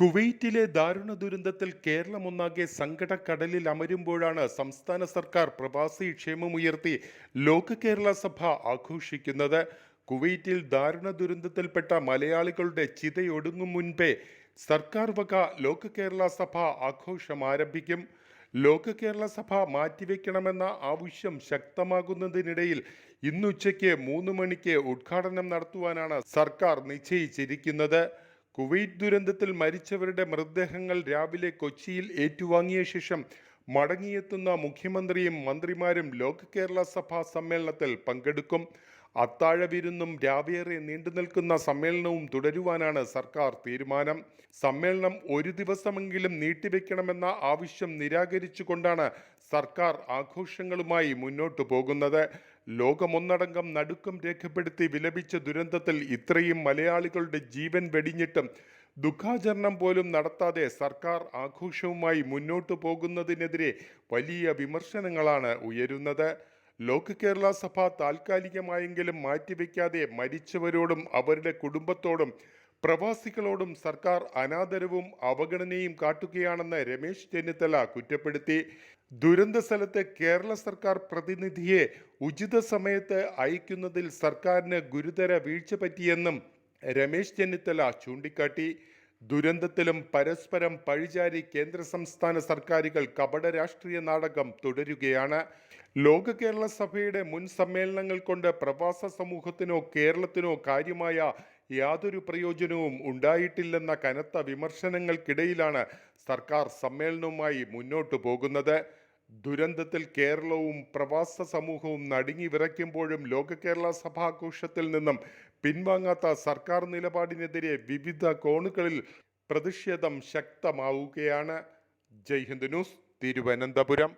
കുവൈറ്റിലെ ദാരുണ ദുരന്തത്തിൽ കേരളം ഒന്നാകെ സങ്കടക്കടലിൽ അമരുമ്പോഴാണ് സംസ്ഥാന സർക്കാർ പ്രവാസി ക്ഷേമമുയർത്തി ലോക കേരള സഭ ആഘോഷിക്കുന്നത്. കുവൈറ്റിൽ ദാരുണ ദുരന്തത്തിൽപ്പെട്ട മലയാളികളുടെ ചിതയൊടുങ്ങും മുൻപേ സർക്കാർ വക ലോക കേരള സഭ ആഘോഷം ആരംഭിക്കും. ലോക കേരള സഭ മാറ്റിവെക്കണമെന്ന ആവശ്യം ശക്തമാകുന്നതിനിടയിൽ ഇന്നുച്ചയ്ക്ക് മൂന്ന് മണിക്ക് ഉദ്ഘാടനം നടത്തുവാനാണ് സർക്കാർ നിശ്ചയിച്ചിരിക്കുന്നത്. കുവൈറ്റ് ദുരന്തത്തിൽ മരിച്ചവരുടെ മൃതദേഹങ്ങൾ രാവിലെ കൊച്ചിയിൽ ഏറ്റുവാങ്ങിയ ശേഷം മടങ്ങിയെത്തുന്ന മുഖ്യമന്ത്രിയും മന്ത്രിമാരും ലോക കേരള സഭാ സമ്മേളനത്തിൽ പങ്കെടുക്കും. അത്താഴ വിരുന്നും രാവേറെ നീണ്ടു നിൽക്കുന്ന സമ്മേളനവും തുടരുവാനാണ് സർക്കാർ തീരുമാനം. സമ്മേളനം ഒരു ദിവസമെങ്കിലും നീട്ടിവെക്കണമെന്ന ആവശ്യം നിരാകരിച്ചുകൊണ്ടാണ് സർക്കാർ ആഘോഷങ്ങളുമായി മുന്നോട്ടു പോകുന്നത്. ലോകമൊന്നടങ്കം നടുക്കം രേഖപ്പെടുത്തി വിലപിച്ച ദുരന്തത്തിൽ ഇത്രയും മലയാളികളുടെ ജീവൻ വെടിഞ്ഞിട്ടും ദുഃഖാചരണം പോലും നടത്താതെ സർക്കാർ ആഘോഷവുമായി മുന്നോട്ടു പോകുന്നതിനെതിരെ വലിയ വിമർശനങ്ങളാണ് ഉയരുന്നത്. ലോക കേരള സഭ താൽക്കാലികമായെങ്കിലും മാറ്റിവെക്കാതെ മരിച്ചവരോടും അവരുടെ കുടുംബത്തോടും പ്രവാസികളോടും സർക്കാർ അനാദരവും അവഗണനയും കാട്ടുകയാണെന്ന് രമേശ് ചെന്നിത്തല കുറ്റപ്പെടുത്തി. ദുരന്ത സ്ഥലത്ത് കേരള സർക്കാർ പ്രതിനിധിയെ ഉചിത സമയത്ത് അയക്കുന്നതിൽ സർക്കാരിന് ഗുരുതര വീഴ്ച പറ്റിയെന്നും രമേശ് ചെന്നിത്തല ചൂണ്ടിക്കാട്ടി. ദുരന്തത്തിലും പരസ്പരം പഴിചാരി കേന്ദ്ര സംസ്ഥാന സർക്കാരുകൾ കപട രാഷ്ട്രീയ നാടകം തുടരുകയാണ്. ലോക കേരള സഭയുടെ മുൻ സമ്മേളനങ്ങൾ കൊണ്ട് പ്രവാസ സമൂഹത്തിനോ കേരളത്തിനോ കാര്യമായ യാതൊരു പ്രയോജനവും ഉണ്ടായിട്ടില്ലെന്ന കനത്ത വിമർശനങ്ങൾക്കിടയിലാണ് സർക്കാർ സമ്മേളനവുമായി മുന്നോട്ടു പോകുന്നത്. ദുരന്തത്തിൽ കേരളവും പ്രവാസ സമൂഹവും നടുങ്ങി വിറയ്ക്കുമ്പോഴും ലോക കേരള സഭാഘോഷത്തിൽ നിന്നും പിൻവാങ്ങാത്ത സർക്കാർ നിലപാടിനെതിരെ വിവിധ കോണുകളിൽ പ്രതിഷേധം ശക്തമാവുകയാണ്. ജയ്ഹിന്ദ് ന്യൂസ് തിരുവനന്തപുരം.